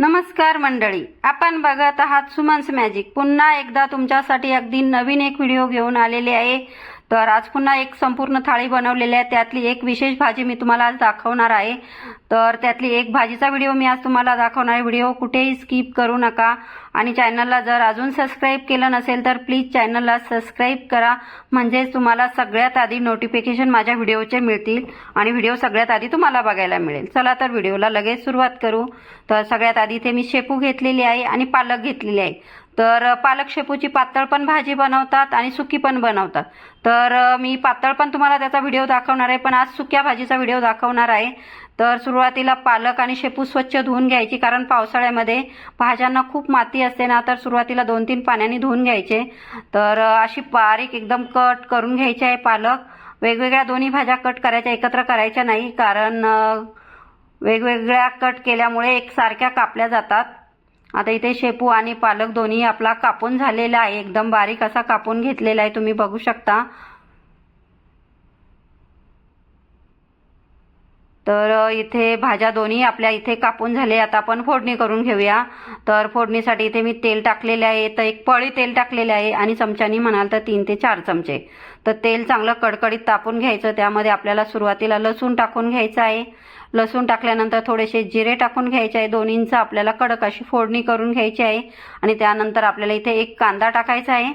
नमस्कार मंडळी. आपण बघत आहात सुमन्स मॅजिक. पुन्हा एकदा तुमच्यासाठी अगदी नवीन एक व्हिडिओ घेऊन आलेले आहे. तर आज पुन्हा एक संपूर्ण थाळी बनवलेली आहे. त्यातली एक विशेष भाजी मी तुम्हाला आज दाखवणार आहे. तर त्यातली एक भाजीचा व्हिडिओ मी आज तुम्हाला दाखवणार आहे. व्हिडिओ कुठेही स्किप करू नका. आणि चॅनलला जर अजून सबस्क्राईब केलं नसेल तर प्लीज चॅनलला सबस्क्राईब करा. म्हणजेच तुम्हाला सगळ्यात आधी नोटिफिकेशन माझ्या व्हिडिओचे मिळतील आणि व्हिडिओ सगळ्यात आधी तुम्हाला बघायला मिळेल. चला तर व्हिडिओला लगेच सुरुवात करू. तर सगळ्यात आधी इथे मी शेपू घेतलेली आहे आणि पालक घेतलेली आहे. तर पालक शेपूची पातळ पण भाजी बनवतात आणि सुकी पण बनवतात. तर मी पातळ पण तुम्हाला त्याचा व्हिडिओ दाखवणार आहे पण आज सुक्या भाजीचा व्हिडिओ दाखवणार आहे. तर सुरुवातीला पालक आणि शेपू स्वच्छ धुवून घ्यायची कारण पावसाळ्यामध्ये भाज्यांना खूप माती असते ना तर सुरुवातीला दोन तीन पाण्याने धुवून घ्यायचे. तर अशी बारीक एकदम कट करून घ्यायची आहे पालक. वेगवेगळ्या दोन्ही भाज्या कट करायच्या एकत्र करायच्या नाही कारण वेगवेगळ्या कट केल्यामुळे एकसारख्या कापल्या जातात. आता इथे शेपू आणि पालक दोन्ही आपला कापून झालेला आहे. एकदम बारीक असा कापून घेतलेला आहे. तुम्ही बघू शकता. तर इथे भाज्या दोन्ही आपल्या इथे कापून झाले. आता आपण फोडणी करून घेऊया. तर फोडणीसाठी इथे मी तेल टाकलेले आहे. तर एक पळी तेल टाकलेले आहे आणि चमच्यानी म्हणाल तर तीन ते चार चमचे. तर तेल चांगलं कडकडीत तापून घ्यायचं. त्यामध्ये आपल्याला सुरुवातीला लसूण टाकून घ्यायचं आहे. लसूण टाकल्यानंतर थोडेसे जिरे टाकून घ्यायचे आहे. दोन्हींचं आपल्याला कडक अशी फोडणी करून घ्यायची आहे. आणि त्यानंतर आपल्याला इथे एक कांदा टाकायचा आहे.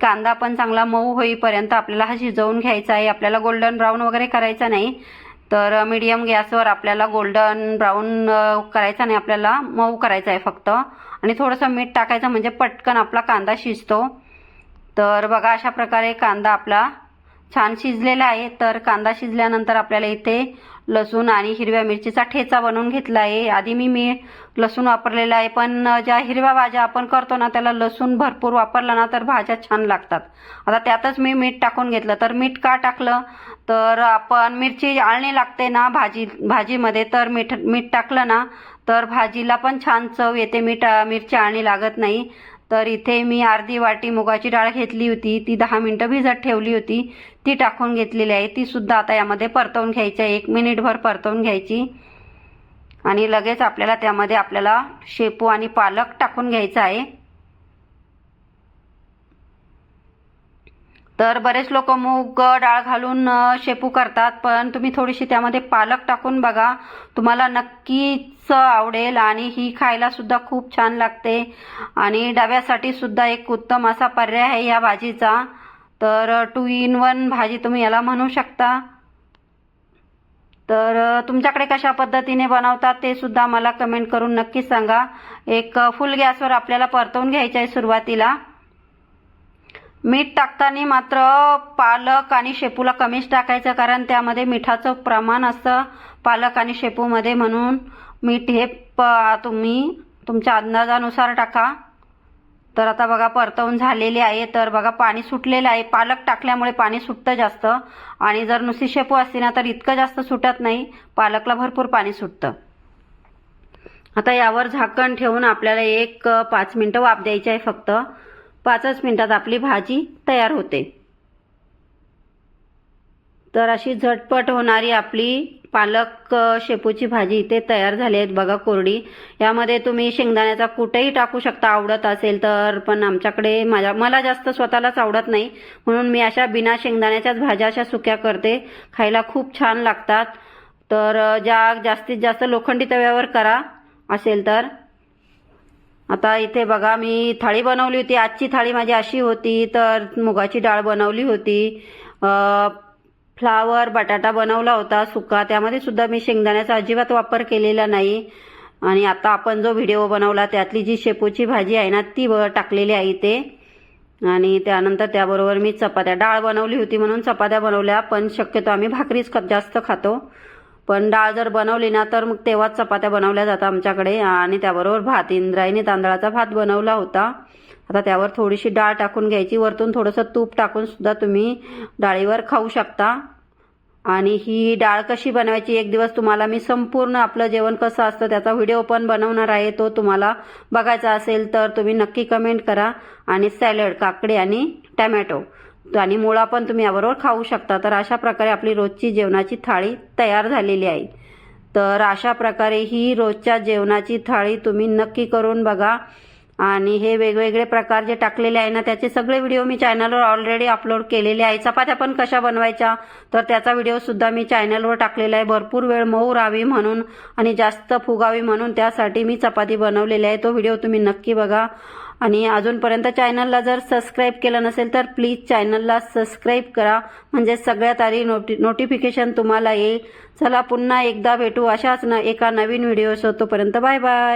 कांदा पण चांगला मऊ होईपर्यंत आपल्याला हा शिजवून घ्यायचा आहे. आपल्याला गोल्डन ब्राऊन वगैरे करायचा नाही. तर मीडियम गॅसवर आपल्याला गोल्डन ब्राऊन करायचा नाही आपल्याला मऊ करायचा आहे फक्त. आणि थोडंसं मीठ टाकायचं म्हणजे पटकन आपला कांदा शिजतो. तर बघा अशा प्रकारे कांदा आपला छान शिजलेला आहे. तर कांदा शिजल्यानंतर आपल्याला इथे लसूण आणि हिरव्या मिरचीचा ठेचा बनवून घेतला आहे. आधी मी मी लसूण वापरलेला आहे पण ज्या हिरव्या भाज्या आपण करतो ना त्याला लसूण भरपूर वापरला ना तर भाज्या छान लागतात. आता त्यातच मी मीठ टाकून घेतलं. तर मीठ का टाकलं? तर आपण मिरची आळणी लागते ना भाजी भाजीमध्ये तर मीठ मीठ टाकलं ना तर भाजीला पण छान चव येते. मीठ मिरची आळणी लागत नाही. तर इथे मी अर्धी वाटी मुगाची डाळ घेतली होती. ती दहा मिनटं भिजत ठेवली होती. ती टाकून घेतलेली आहे. ती सुद्धा आता यामध्ये परतवून घ्यायची आहे. एक मिनिटभर परतवून घ्यायची. आणि लगेच आपल्याला त्यामध्ये आपल्याला शेपू आणि पालक टाकून घ्यायचा आहे. तर बरेच लोक मूग डाळ घालून शेपू करतात पण तुम्ही थोडीशी त्यामध्ये पालक टाकून बघा. तुम्हाला नक्कीच आवडेल आणि ही खायला सुद्धा खूप छान लागते. आणि डब्यासाठी सुद्धा एक उत्तम असा पर्याय आहे या भाजीचा. तर टू इन वन भाजी तुम्ही याला म्हणू शकता. तर तुमच्याकडे कशा पद्धतीने बनवतात ते सुद्धा मला कमेंट करून नक्कीच सांगा. एक फुल गॅसवर आपल्याला परतवून घ्यायचं आहे सुरुवातीला. मीठ टाकताना मात्र पालक आणि शेपूला कमीच टाकायचं कारण त्यामध्ये मिठाचं प्रमाण असतं पालक आणि शेपूमध्ये म्हणून. मीठ हे प तुम्ही तुमच्या अंदाजानुसार टाका. तर आता बघा परतवून झालेले आहे. तर बघा पाणी सुटलेलं आहे. पालक टाकल्यामुळे पाणी सुटतं जास्त. आणि जर नुसती शेपू असते ना तर इतकं जास्त सुटत नाही. पालकला भरपूर पाणी सुटतं. आता यावर झाकण ठेवून आपल्याला एक पाच मिनटं वाफ द्यायची आहे फक्त. पाचच मिनटात आपली भाजी तयार होते. तर अशी झटपट होणारी आपली पालक शेपूची भाजी इथे तयार झाली आहेत. बघा कोरडी. यामध्ये तुम्ही शेंगदाण्याचा कुठेही टाकू शकता. आवडत असेल तर पण आमच्याकडे माझ्या मला जास्त स्वतःलाच आवडत नाही. म्हणून मी अशा बिना शेंगदाण्याच्याच भाज्या अशा सुक्या करते. खायला खूप छान लागतात. तर ज्या जास्तीत जास्त लोखंडी तव्यावर करा असेल तर. आता इथे बघा मी थाळी बनवली होती. आजची थाळी माझी अशी होती तर मुगाची डाळ बनवली होती. फ्लावर बटाटा बनवला होता सुका. त्यामध्ये सुद्धा मी शेंगदाण्याचा अजिबात वापर केलेला नाही. आणि आता आपण जो व्हिडिओ बनवला त्यातली जी शेपूची भाजी आहे ना ती ब- टाकलेली आहे इथे. आणि त्यानंतर त्याबरोबर मी चपात्या. डाळ बनवली होती म्हणून चपात्या बनवल्या पण शक्यतो आम्ही भाकरीच ख- जास्त खातो. पण डाळ जर बनवली ना तर मग तेव्हाच चपात्या बनवल्या जातात आमच्याकडे. आणि त्याबरोबर भात. इंद्रायणी तांदळाचा भात बनवला होता. आता त्यावर थोडीशी डाळ टाकून घ्यायची. वरतून थोडंसं तूप टाकून सुद्धा तुम्ही डाळीवर खाऊ शकता. आणि ही डाळ कशी बनवायची एक दिवस तुम्हाला मी संपूर्ण आपलं जेवण कसं असतं त्याचा व्हिडिओ पण बनवणार आहे. तो तुम्हाला बघायचा असेल तर तुम्ही नक्की कमेंट करा. आणि सॅलड काकडी आणि टॅमॅटो. आणि मुळा पण तुम्ही याबरोबर खाऊ शकता. तर अशा प्रकारे आपली रोजची जेवणाची थाळी तयार झालेली आहे. तर अशा प्रकारे ही रोजच्या जेवणाची थाळी तुम्ही नक्की करून बघा. आणि हे वेगवेगळे प्रकार जे टाकलेले आहे ना त्याचे सगळे व्हिडिओ मी चॅनलवर ऑलरेडी अपलोड केलेले आहे. चपात्या पण कशा बनवायच्या? तर त्याचा व्हिडिओ सुद्धा मी चॅनलवर टाकलेला आहे. भरपूर वेळ मऊ राहावी म्हणून आणि जास्त फुगावी म्हणून त्यासाठी मी चपाती बनवलेली आहे. तो व्हिडिओ तुम्ही नक्की बघा. आणि अजूनपर्यंत चॅनलला जर सबस्क्राईब केलं नसेल तर प्लीज चॅनलला सबस्क्राईब करा. म्हणजे सगळ्यात आधी नोटी नोटिफिकेशन तुम्हाला येईल. चला पुन्हा एकदा भेटू अशाच न एका नवीन व्हिडिओ तोपर्यंत बाय बाय.